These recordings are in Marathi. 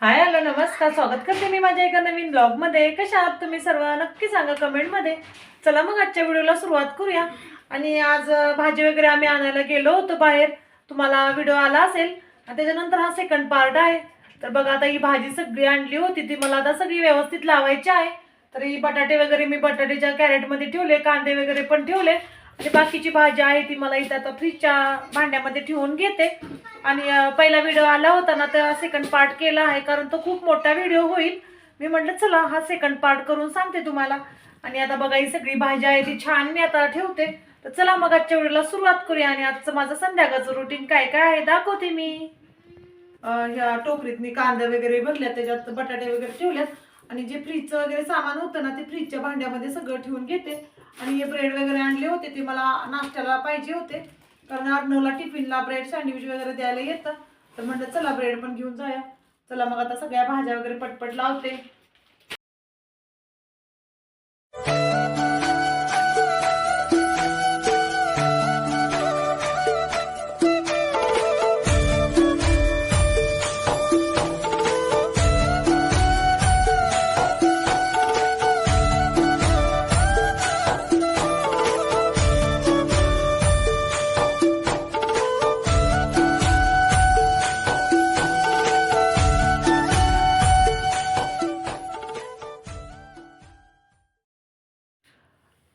हाय हॅलो नमस्कार. स्वागत करते मी माझ्या एका नवीन ब्लॉगमध्ये. कशा आहात तुम्ही सर्व? नक्की सांगा कमेंटमध्ये. चला मग आजच्या व्हिडिओला सुरुवात करूया. आणि आज भाजी वगैरे आम्ही आणायला गेलो होतो बाहेर. तुम्हाला व्हिडिओ आला असेल. आणि त्याच्यानंतर हा सेकंड पार्ट आहे. तर बघा आता ही भाजी सगळी आणली होती. ती मला आता सगळी व्यवस्थित लावायची आहे. तर ही बटाटे वगैरे मी बटाट्याच्या कॅरेटमध्ये ठेवले कांदे वगैरे पण ठेवले. म्हणजे बाकीची भाजी आहे ती मला इथं आता फ्रीजच्या भांड्यामध्ये ठेवून घेते. आणि पहिला व्हिडिओ आला होता ना तर सेकंड पार्ट केला आहे कारण तो खूप मोठा व्हिडिओ होईल. मी म्हटलं चला हा सेकंड पार्ट करून सांगते तुम्हाला. आणि आता बघा ही सगळी भाजी आहे ती छान मी आता ठेवते. तर चला मग आजच्या व्हिडिओला सुरुवात करूया. आणि आजचं माझं संध्याकाळचं रुटीन काय काय आहे दाखवते मी. ह्या टोकरीत मी कांदा वगैरे भरल्या त्याच्यात बटाटे वगैरे ठेवल्यात. आणि जे फ्रीजचं वगैरे सामान होतं ना ते फ्रीजच्या भांड्यामध्ये सगळं ठेवून घेते. आणि हे ब्रेड वगैरे आणले होते ते मला नाश्त्याला पाहिजे होते. कारण अर्णवला टिफिनला ब्रेड सँडविच वगैरे द्यायला येतं. तर म्हणलं चला ब्रेड पण घेऊन जाऊया. चला मग आता सगळ्या भाज्या वगैरे पटपट लावते.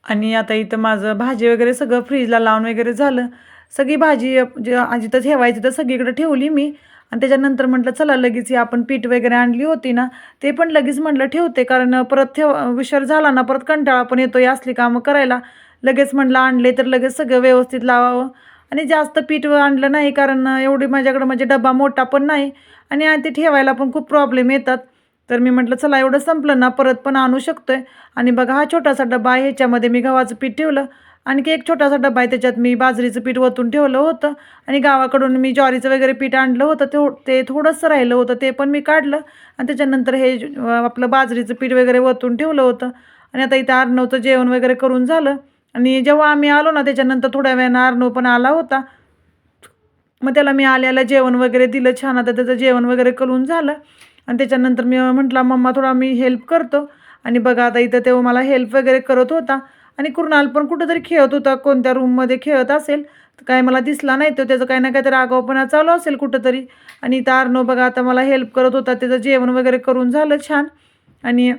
आणि आता इथं माझं भाजी वगैरे सगळं फ्रीजला लावून वगैरे झालं. सगळी भाजी जे जे जिथं ठेवायची तर सगळीकडे ठेवली मी. आणि त्याच्यानंतर म्हटलं चला लगेच आपण पीठ वगैरे आणली होती ना ते पण लगेच म्हटलं ठेवते. कारण परत ठेव विसर झाला ना परत कंटाळा पण येतो ही असली कामं करायला. लगेच म्हटलं आणले तर लगेच सगळं व्यवस्थित लावावं. आणि जास्त पीठ आणलं नाही कारण एवढी माझ्याकडं म्हणजे डबा मोठा पण नाही. आणि ते ठेवायला पण खूप प्रॉब्लेम येतात. तर मी म्हटलं चला एवढं संपलं ना परत पण आणू शकतो आहे आणि बघा हा छोटासा डबा आहे ह्याच्यामध्ये मी गव्हाचं पीठ ठेवलं. आणखी एक छोटासा डबा आहे त्याच्यात मी बाजरीचं पीठ ओतून ठेवलं होतं. आणि गावाकडून मी ज्वारीचं वगैरे पीठ आणलं होतं ते ते थोडंसं राहिलं होतं ते पण मी काढलं. आणि त्याच्यानंतर हे आपलं बाजरीचं पीठ वगैरे ओतून ठेवलं होतं. आणि आता इथं अर्णवचं जेवण वगैरे करून झालं. आणि जेव्हा आम्ही आलो ना त्याच्यानंतर थोड्या वेळानं अर्णव पण आला होता. मग त्याला मी आल्याला जेवण वगैरे दिलं छान. आता त्याचं जेवण वगैरे करून झालं. आणि त्याच्यानंतर मी म्हटलं मम्मा थोडा मी हेल्प करतो. आणि बघा आता इथं तेव्हा मला हेल्प वगैरे करत होता. आणि कृणाल पण कुठंतरी खेळत होता कोणत्या रूममध्ये खेळत असेल. तर काय मला दिसला नाही तो त्याचं काही ना काहीतरी आगाऊपणा चालू असेल कुठंतरी. आणि इथं अर्नो बघा आता मला हेल्प करत होता त्याचं जेवण वगैरे करून झालं छान. आणि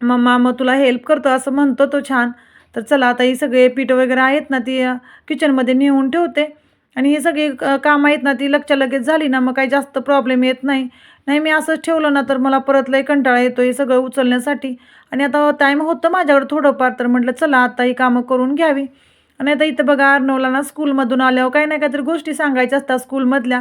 मम्मा मग तुला हेल्प करतो असं म्हणतो तो छान. तर चला आता ही सगळे पीठ वगैरे आहेत ना ती किचनमध्ये नेऊन ठेवते. आणि ही सगळी कामं आहेत ना ती लगच्या लगेच झाली ना मग काही जास्त प्रॉब्लेम येत नाही. नाही मी असंच ठेवलं ना तर मला परत लई कंटाळा येतो हे सगळं उचलण्यासाठी. आणि आता टाईम होतं माझ्याकडे थोडंफार तर म्हटलं चला आता ही कामं करून घ्यावी. आणि आता इथं बघा अर्नवला ना स्कूलमधून आल्यावर काही ना काहीतरी गोष्टी सांगायच्या असतात स्कूलमधल्या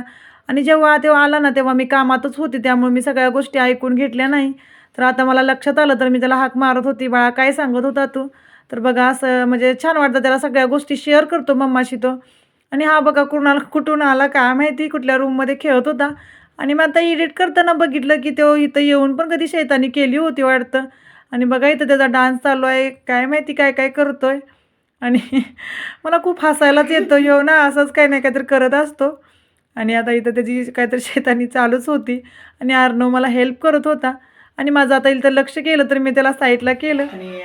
आणि जेव्हा तेव्हा आला ना तेव्हा मी कामातच होती त्यामुळे मी सगळ्या गोष्टी ऐकून घेतल्या नाही. तर आता मला लक्षात आलं तर मी त्याला हाक मारत होती. बाळा काय सांगत होता तू? तर बघा असं म्हणजे छान वाटतं त्याला सगळ्या गोष्टी शेअर करतो मम्माशी तो. आणि हा बघा कुणाला कुठून आला काय माहिती कुठल्या रूममध्ये खेळत होता. आणि मग आता एडिट करताना बघितलं की तो इथं येऊन पण कधी शैतानी केली होती वाटतं. आणि बघा इथं त्याचा डान्स चालू आहे. काय माहिती काय काय करतो आहे आणि मला खूप हसायलाच येतो. येऊ ना असंच काही नाही काहीतरी करत असतो. आणि आता इथं त्याची काहीतरी शैतानी चालूच होती. आणि अर्णव मला हेल्प करत होता. आणि माझं आता इथं लक्ष केलं तर मी त्याला साईडला केलं. आणि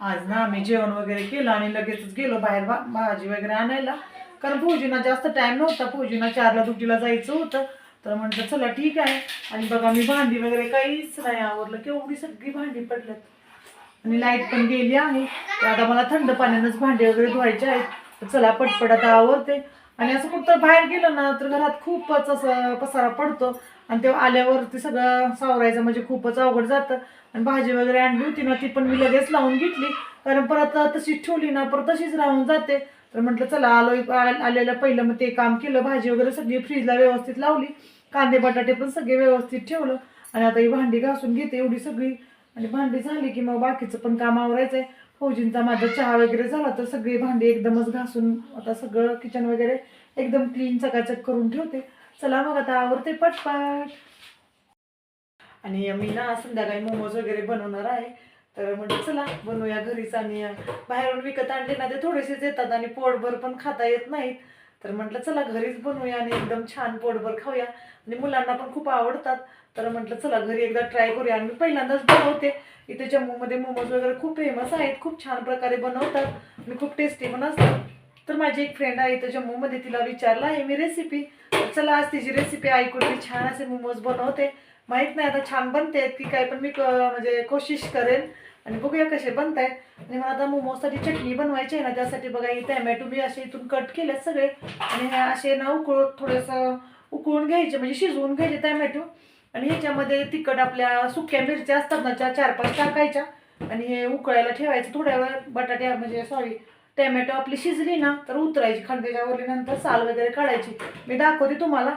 आज ना आम्ही जेवण वगैरे केलं आणि लगेचच गेलो बाहेर भाजी वगैरे आणायला. कारण फौजीना जास्त टाईम नव्हता. फौजीना चारला ड्युटीला जायचं होतं. तर म्हटलं चला ठीक आहे. आणि बघा मी भांडी वगैरे काहीच नाही आवरलं. केवढी सगळी भांडी पडल्यात. आणि लाइट पण गेली आहे. तर आता मला थंड पाण्यानंच भांडी वगैरे धुवायचे आहेत. तर चला पटपट आता आवरते. आणि असं कुठं बाहेर गेलं ना तर घरात खूपच असं पसारा पडतो. आणि ते आल्यावरती सगळं सावरायचं म्हणजे खूपच अवघड जातं. आणि भाजी वगैरे आणली होती ना ती पण मी लगेच लावून घेतली. कारण परत तशीच ठेवली ना परत तशीच राहून जाते. तर म्हटलं चला आलो आलेलं पहिलं मग ते काम केलं भाजी वगैरे सगळी फ्रीजला व्यवस्थित लावली. कांदे बटाटे पण सगळे व्यवस्थित ठेवलं आणि आता ही भांडी घासून घेते एवढी सगळी. आणि भांडी झाली की मग बाकीचं पण काम आवरायचं आहे फौजींचा माझा चहा वगैरे झाला तर सगळी भांडी एकदमच घासून आता सगळं किचन वगैरे एकदम क्लीन चकाचक करून ठेवते. चला मग आता आवरते पटपट. आणि मी ना संध्याकाळी मोमोज वगैरे बनवणार आहे. तर म्हणजे चला बनवूया घरीच आणि बाहेरून विकत आणले ना ते थोडेसेच येतात आणि पोटभर पण खाता येत नाहीत. तर म्हटलं चला घरीच बनवूया आणि एकदम छान पोटभर खाऊया. आणि मुलांना पण खूप आवडतात. तर म्हटलं चला घरी एकदा ट्राय करूया. आणि मी पहिल्यांदाच बनवते. इथे जम्मूमध्ये मोमोज वगैरे खूप फेमस आहेत. खूप छान प्रकारे बनवतात. आणि खूप टेस्टी पण असतात. तर माझी एक फ्रेंड आहे इथं जम्मूमध्ये तिला विचारलं आहे मी रेसिपी चला आज तिची रेसिपी ऐकून मी छान असे मोमोज बनवते. माहीत नाही आता छान बनते की काय पण मी क- म्हणजे कोशिश करेन. आणि बघूया कसे बनतायत. आणि मला आता मोमोजसाठी चटणी बनवायची आहे ना त्यासाठी बघा ही टॅमॅटो मी असे इथून कट केले सगळे. आणि हे असे ना उकळून थोडंसं उकळून घ्यायचे म्हणजे शिजवून घ्यायचे टॅमॅटो. आणि ह्याच्यामध्ये तिखट आपल्या सुक्या मिरच्या असतात ना त्या चार पाच टाकायच्या. आणि हे उकळायला ठेवायचं थोड्या वेळ बटाट्या म्हणजे सॉरी टॅमॅटो आपली शिजली ना तर उतरायची. खांद्याच्यावरली नंतर साल वगैरे काढायची. मी दाखवते तुम्हाला.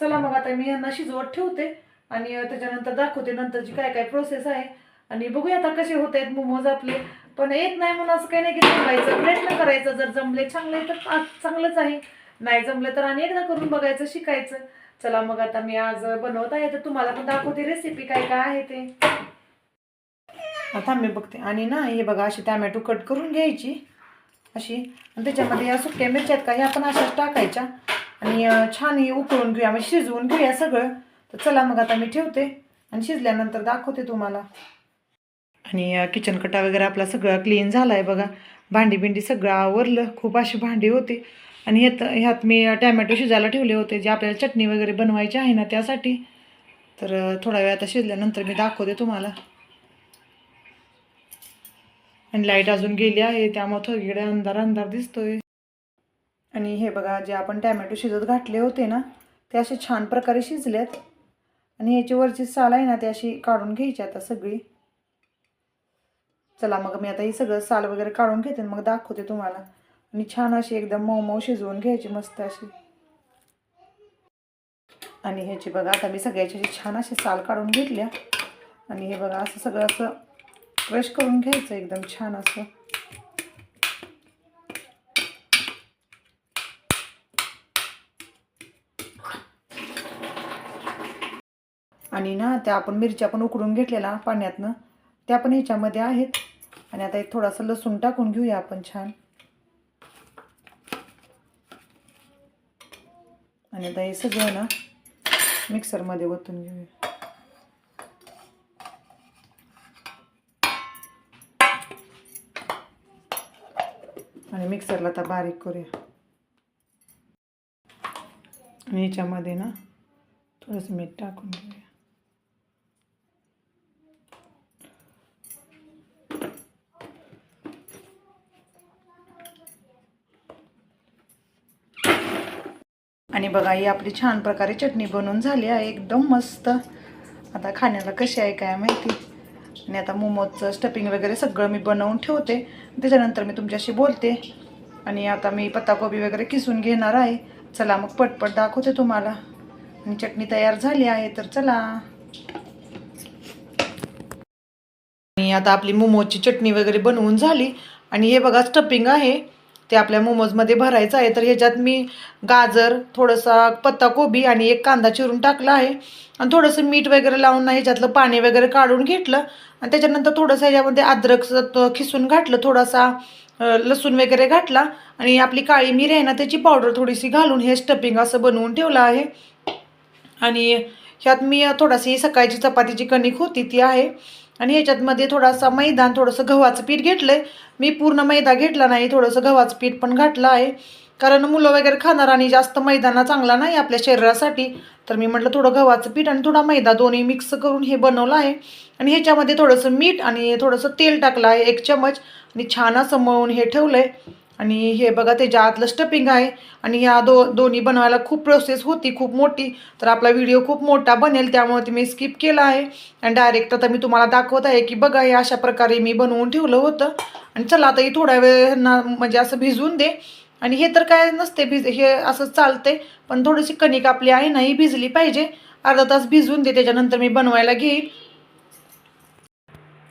चला मग आता मी यांना शिजवत ठेवते. आणि त्याच्यानंतर दाखवते नंतरची काय काय प्रोसेस आहे. आणि बघूया आता कसे होत आहेत मोमोज आपले. पण येत नाही म्हणून असं काही नाही की थांबायचं. प्रयत्न करायचा. जर जमले चांगले तर चांगलंच आहे. नाही जमलं तर आणि एकदा करून बघायचं शिकायचं. चला मग आता मी आज बनवत आहे. तर तुम्हाला पण दाखवते रेसिपी काय काय आहे ते. आता मी बघते. आणि ना हे बघा अशी टॅमॅटो कट करून घ्यायची. अशी. आणि त्याच्यामध्ये या सुक्या मिरच्या आहेत का ह्या पण अशाच टाकायच्या. आणि छान हे उकळून घेऊया. म्हणजे शिजवून घेऊया सगळं. तर चला मग आता मी ठेवते आणि शिजल्यानंतर दाखवते तुम्हाला. आणि किचन कटा वगैरे आपला सगळं क्लीन झाला आहे बघा. भांडी बिंडी सगळं आवरलं. खूप अशी भांडी होती. आणि ह्यात ह्यात मी टॅमॅटो शिजायला ठेवले होते. जे आपल्याला चटणी वगैरे बनवायची आहे ना त्यासाठी. तर थोडा वेळ आता शिजल्यानंतर मी दाखवते तुम्हाला. आणि लाइट अजून गेली आहे. त्यामुळं थोडीकडे अंधार अंधार दिसतोय. आणि हे बघा जे आपण टॅमॅटो शिजत घातले होते ना ते असे छान प्रकारे शिजलेत. आणि ह्याची वरची साल आहे ना ती अशी काढून घ्यायची आता सगळी. चला मग मी आता ही सगळं साल वगैरे काढून घेते आणि मग दाखवते तुम्हाला. आणि छान अशी एकदम मऊ मऊ शिजवून घ्यायची मस्त अशी. आणि ह्याची बघा आता मी सगळ्याची अशी छान अशी साल काढून घेतल्या. आणि हे बघा असं सगळं असं क्रश करून घ्यायचं एकदम छान असं. आणि ना त्या आपण मिरच्या पण उकडून घेतलेल्या पाण्यातनं त्या पण ह्याच्यामध्ये आहेत. आणि आता एक थोडासा लसूण टाकून घेऊया आपण छान. आणि आता हे सगळं ना मिक्सरमध्ये ओतून घेऊया. आणि मिक्सरला आता बारीक करूया. आणि याच्यामध्ये ना थोडंसं मीठ टाकून घेऊया. आणि बघा ही आपली छान प्रकारे चटणी बनवून झाली आहे एकदम मस्त. आता खाण्याला कशी आहे काय माहिती? आणि आता मोमोजचं स्टफिंग वगैरे सगळं मी बनवून ठेवते. त्याच्यानंतर मी तुमच्याशी बोलते. आणि आता मी पत्ताकोबी वगैरे किसून घेणार आहे. चला मग पटपट दाखवते तुम्हाला. आणि चटणी तयार झाली आहे तर चला. आणि आता आपली मोमोजची चटणी वगैरे बनवून झाली. आणि हे बघा स्टफिंग आहे. ते आपल्या मोमोजमध्ये भरायचं आहे. तर ह्याच्यात मी गाजर थोडंसा पत्ताकोबी आणि एक कांदा चिरून टाकला आहे. आणि थोडंसं मीठ वगैरे लावून ह्याच्यातलं पाणी वगैरे काढून घेतलं. आणि त्याच्यानंतर थोडंसं ह्याच्यामध्ये अद्रक खिसून घातलं. थोडासा लसूण वगैरे घातला. आणि आपली काळी मिरी आहे ना त्याची पावडर थोडीशी घालून हे स्टफिंग असं बनवून ठेवलं आहे. आणि ह्यात मी थोडाशी सकाळची चपातीची कणिक होती ती आहे. आणि ह्याच्यातमध्ये थोडासा मैदा थोडंसं गव्हाचं पीठ घेतलं आहे मी पूर्ण मैदा घेतला नाही थोडंसं गव्हाचं पीठ पण घातलं आहे. कारण मुलं वगैरे खाणार आणि जास्त मैदाना चांगला नाही आपल्या शरीरासाठी. तर मी म्हटलं थोडं गव्हाचं पीठ आणि थोडा मैदा दोन्ही मिक्स करून हे बनवलं आहे. आणि ह्याच्यामध्ये थोडंसं मीठ आणि थोडंसं तेल टाकलं आहे एक चमच. आणि छान असं मळून हे ठेवलं आहे आणि हे बघा त्याच्या आतलं स्टपिंग आहे. आणि ह्या दो दोन्ही बनवायला खूप प्रोसेस होती खूप मोठी. तर आपला व्हिडिओ खूप मोठा बनेल त्यामुळे ते मी स्किप केला आहे. आणि डायरेक्ट आता मी तुम्हाला दाखवत आहे की बघा हे अशा प्रकारे मी बनवून ठेवलं होतं. आणि चला आता ही थोड्या वेळ ना म्हणजे असं भिजवून दे. आणि हे तर काय नसते भिज हे असं चालते पण थोडीशी कणिक आपली आहे ना ही भिजली पाहिजे. अर्धा तास भिजवून दे त्याच्यानंतर मी बनवायला घेईन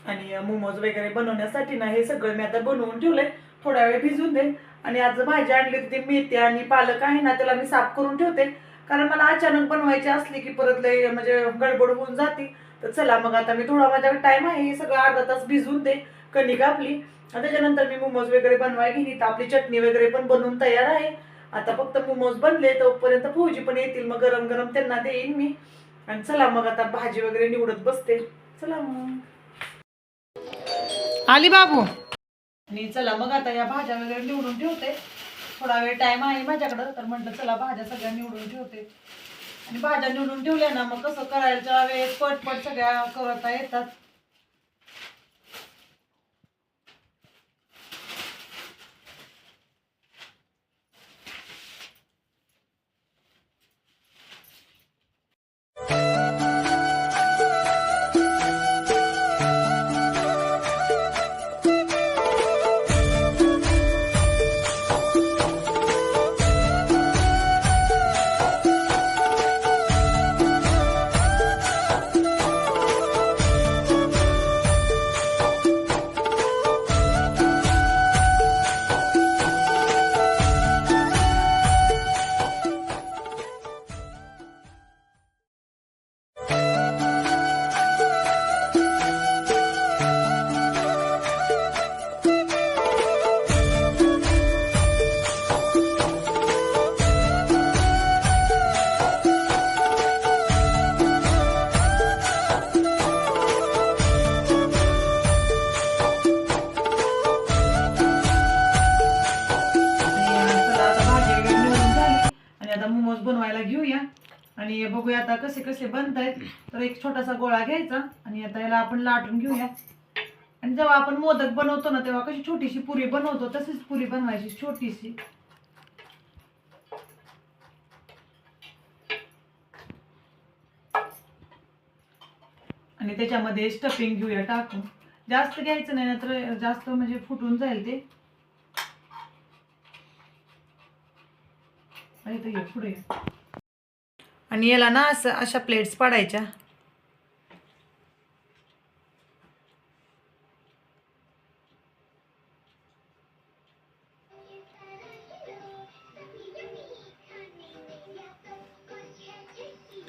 आणि मोमोज वगैरे बनवण्यासाठी ना हे सगळं मी आता बनवून ठेवलंय. थोड्या वेळ भिजून दे. आणि आज भाजी आणली होती ती मेथी आणि पालक आहे ना त्याला मी साफ करून ठेवते. कारण मला अचानक बनवायची असली की परत लय म्हणजे गडबड होऊन जाते. तर चला मग आता मी थोडा माझ्याकडे टाइम आहे हे सगळं अर्धा तास भिजून दे. कणिक आपली. आणि त्याच्यानंतर मी मोमोज वगैरे बनवाय घेईन. तर आपली चटणी वगैरे पण बनवून तयार आहे. आता फक्त मोमोज बनले तोपर्यंत फौजी पण येतील. मग गरम गरम त्यांना देईन मी. आणि चला मग आता भाजी वगैरे निवडत बसते. चला मग. आली बाबू. आणि चला मग आता या भाज्या वगैरे निवडून ठेवते. थोडा वेळ टाइम आहे माझ्याकडं तर म्हटलं चला भाज्या सगळ्या निवडून ठेवते. आणि भाज्या निवडून ठेवल्या ना मग कसं करायच्या वेळेस पटपट सगळ्या करता येतात. आणि बघूया आता कसे कसे बनत आहेत तर एक छोटासा गोळा घ्यायचा आणि आता याला आपण लाटून घेऊया. आणि जेव्हा आपण मोदक बनवतो ना तेव्हा कशी छोटीशी पुरी बनवतो तशीच पुरी बनवायची छोटीशी. आणि त्याच्यामध्ये स्टफिंग घेऊया टाकून. जास्त घ्यायचं नाही तर जास्त म्हणजे फुटून जाईल ते. आणि पुढे. आणि याला ना असं अशा प्लेट्स पाडायच्या.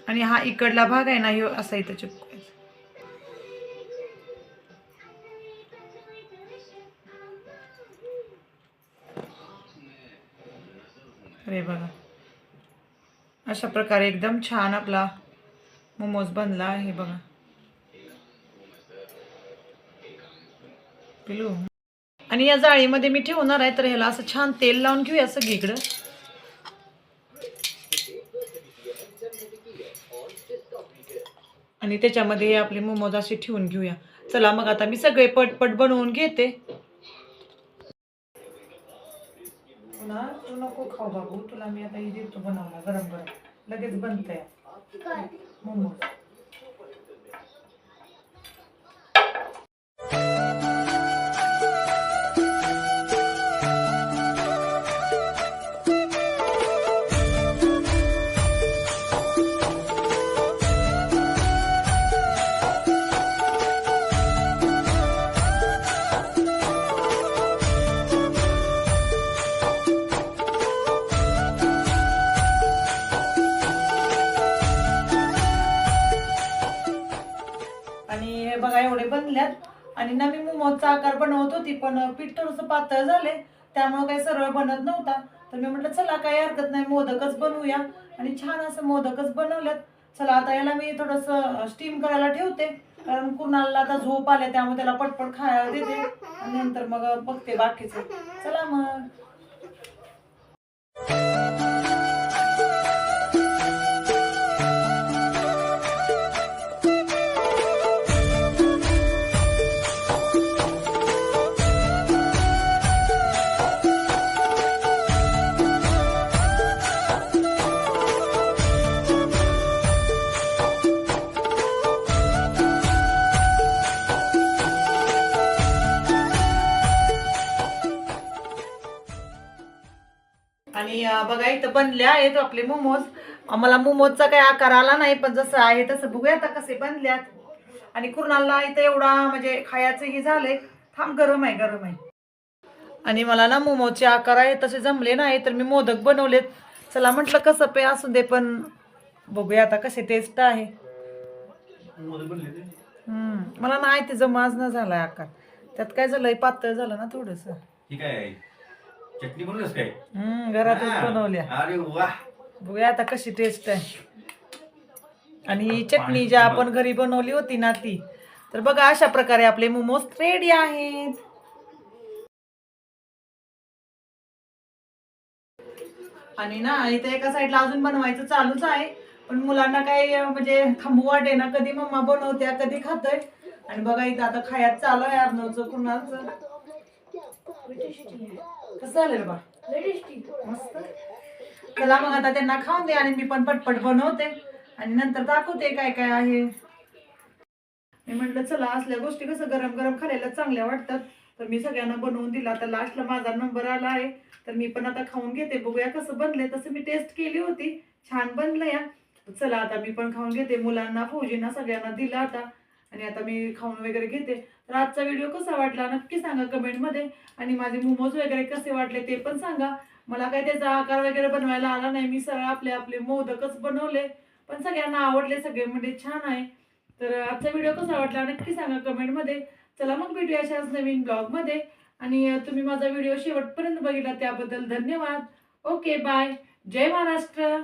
आणि हा इकडला भाग आहे ना ह्यो असा इथं चिपकायचा अरे बघा अशा प्रकारे एकदम छान आपला मोमोज बनला आहे बघा. पिलू. आणि या जाळीमध्ये मी ठेवणार आहे तर ह्याला असं छान तेल लावून घेऊया सगळीकडं आणि त्याच्यामध्ये हे आपले मोमोज असे ठेवून घेऊया. चला मग आता मी सगळे पटपट बनवून घेते. पुन्हा तू नको खाऊ बाबू तुला मी आता देतो बनवला गरम गरम. लगेच बनतंय. मोमोज. आणि ना मी मोमोजचा आकार बनवत होती पण पीठ थोडंसं पातळ झाले त्यामुळे काही सरळ बनत नव्हता. तर मी म्हटलं चला काही हरकत नाही मोदकच बनवूया. आणि छान असं मोदकच बनवल्यात चला आता याला मी थोडंसं स्टीम करायला ठेवते. कारण कुणाला आता झोप आले त्यामुळे त्याला पटपट खायला देते. आणि नंतर मग बघते बाकीचं. चला मग. आणि बघा इथं बनले आहेत आपले मोमोज. आम्हाला मोमोजचा काही आकार आला नाही पण जसं आहे तसं बघूया आता कसे बनल्यात. आणि कुणाला इथं एवढा म्हणजे खायचं हे झालंय. थांब गरम आहे गरम आहे. आणि मला ना मोमोजचे आकार आहे तसे जमले नाही तर मी मोदक बनवलेत. चला म्हटलं कसं पे असू दे पण बघूया आता कसे टेस्ट आहे. मला नाही ते. जमाज न झालाय आकार. त्यात काय झालंय? पातळ झालं ना थोडंसं. काय आहे? चटणी बनवलंस काय? हम्म घरातच हा. बनवल्या अरे वा. बघूया आता कशी टेस्ट आहे. आणि ही चटणी जी आपण घरी बनवली होती ना ती तर बघा अशा प्रकारे आपले मोमोज रेडी आहेत. आणि ना इथे एका साईडला अजून बनवायचं चालूच आहे. पण मुलांना काही अं, म्हणजे थांबू वाटे ना कधी मम्मा बनवत्या कधी खातोय. आणि बघा इथं आता खायात चालू आहे अर्नवचं कुणाचं. कसं झालं बा मस्त चला मग आता त्यांना खाऊन दे आणि मी पण पटपट बनवते आणि नंतर दाखवते काय काय आहे मी म्हटलं चला असल्या गोष्टी कसं गरम गरम खायला चांगल्या वाटतात तर मी सगळ्यांना बनवून दिला आता लास्टला माझा नंबर आला आहे तर मी पण आता खाऊन घेते बघूया कसं बनले तसं मी टेस्ट केली होती छान बनलं या चला आता मी पण खाऊन घेते. मुलांना फौजींना सगळ्यांना दिला आता. आणि आता मी खाऊन वगैरे घेते. तर आजचा व्हिडिओ कसा वाटला नक्की सांगा कमेंटमध्ये आणि माझे मोमोज वगैरे कसे वाटले ते पण सांगा. मला काही त्याचा आकार वगैरे बनवायला आला नाही. मी सरळ आपले आपले मोदकच बनवले. पण सगळ्यांना आवडले सगळे म्हणजे छान आहे. तर आजचा व्हिडिओ कसा वाटला नक्की सांगा कमेंटमध्ये चला मग भेटूया अशाच नवीन ब्लॉगमध्ये आणि तुम्ही माझा व्हिडिओ शेवटपर्यंत बघितला त्याबद्दल धन्यवाद. ओके बाय जय महाराष्ट्र.